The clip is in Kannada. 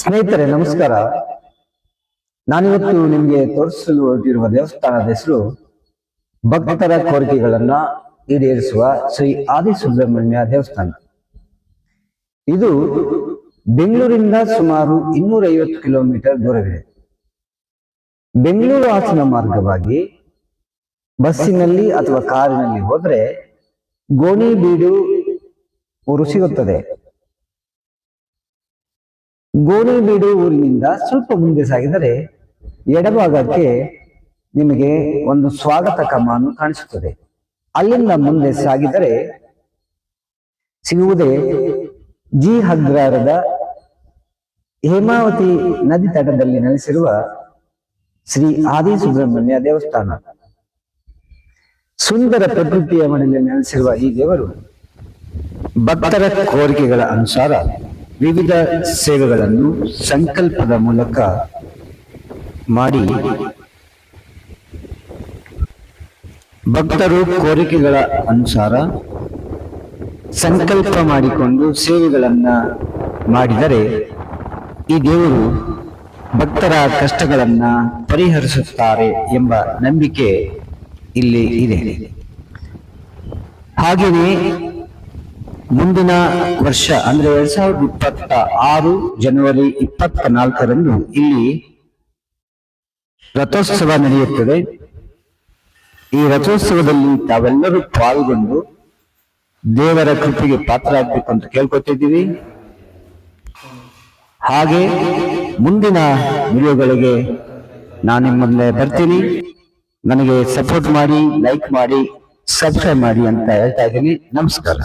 ಸ್ನೇಹಿತರೆ, ನಮಸ್ಕಾರ. ನಾನಿವತ್ತು ನಿಮ್ಗೆ ತೋರಿಸಲು ಹೊರಟಿರುವ ದೇವಸ್ಥಾನದ ಹೆಸರು ಭಕ್ತರ ಕೋರಿಕೆಗಳನ್ನ ಈಡೇರಿಸುವ ಶ್ರೀ ಆದಿ ಸುಬ್ರಹ್ಮಣ್ಯ ದೇವಸ್ಥಾನ. ಇದು ಬೆಂಗಳೂರಿಂದ ಸುಮಾರು ಇನ್ನೂರ ಐವತ್ತು ಕಿಲೋಮೀಟರ್ ದೂರವಿದೆ. ಬೆಂಗಳೂರು ಹಾಸನ ಮಾರ್ಗವಾಗಿ ಬಸ್ಸಿನಲ್ಲಿ ಅಥವಾ ಕಾರಿನಲ್ಲಿ ಹೋದ್ರೆ ಗೋಣಿಬೀಡು ಊರು ಸಿಗುತ್ತದೆ. ಗೋಣಿಬೀಡು ಊರಿನಿಂದ ಸ್ವಲ್ಪ ಮುಂದೆ ಸಾಗಿದರೆ ಎಡಭಾಗಕ್ಕೆ ನಿಮಗೆ ಒಂದು ಸ್ವಾಗತ ಕಮಾನು ಕಾಣಿಸುತ್ತದೆ. ಅಲ್ಲಿಂದ ಮುಂದೆ ಸಾಗಿದರೆ ಸಿಗುವುದೇ ಜಿ ಹಗ್ರಾರದ ಹೇಮಾವತಿ ನದಿ ತಟದಲ್ಲಿ ನೆಲೆಸಿರುವ ಶ್ರೀ ಆದಿ ಸುಬ್ರಹ್ಮಣ್ಯ ದೇವಸ್ಥಾನ. ಸುಂದರ ಪ್ರಕೃತಿಯ ಮನೆಯಲ್ಲಿ ನೆಲೆಸಿರುವ ಈ ದೇವರು ಭಕ್ತರ ಕೋರಿಕೆಗಳ ಅನುಸಾರ ವಿವಿಧ ಸೇವೆಗಳನ್ನು ಸಂಕಲ್ಪದ ಮೂಲಕ ಮಾಡಿ ಭಕ್ತರು ಕೋರಿಕೆಗಳ ಅನುಸಾರ ಸಂಕಲ್ಪ ಮಾಡಿಕೊಂಡು ಸೇವೆಗಳನ್ನ ಮಾಡಿದರೆ ಈ ದೇವರು ಭಕ್ತರ ಕಷ್ಟಗಳನ್ನ ಪರಿಹರಿಸುತ್ತಾರೆ ಎಂಬ ನಂಬಿಕೆ ಇಲ್ಲಿ ಇದೆ. ಹಾಗೆಯೇ ಮುಂದಿನ ವರ್ಷ, ಅಂದ್ರೆ ಎರಡ್ ಸಾವಿರದ ಇಪ್ಪತ್ತ ಆರು ಜನವರಿ ಇಪ್ಪತ್ತ ನಾಲ್ಕರಂದು ಇಲ್ಲಿ ರಥೋತ್ಸವ ನಡೆಯುತ್ತದೆ. ಈ ರಥೋತ್ಸವದಲ್ಲಿ ತಾವೆಲ್ಲರೂ ಪಾಲ್ಗೊಂಡು ದೇವರ ಕೃಪೆಗೆ ಪಾತ್ರರಾಗಬೇಕು ಅಂತ ಕೇಳ್ಕೊತಿದ್ದೀವಿ. ಹಾಗೆ ಮುಂದಿನ ವಿಡಿಯೋಗಳಿಗೆ ನಾನು ನಿಮ್ಮ ಮುಂದೆ ಬರ್ತೀನಿ. ನನಗೆ ಸಪೋರ್ಟ್ ಮಾಡಿ, ಲೈಕ್ ಮಾಡಿ, ಸಬ್ಸ್ಕ್ರೈಬ್ ಮಾಡಿ ಅಂತ ಹೇಳ್ತಾ ಇದ್ದೀನಿ. ನಮಸ್ಕಾರ.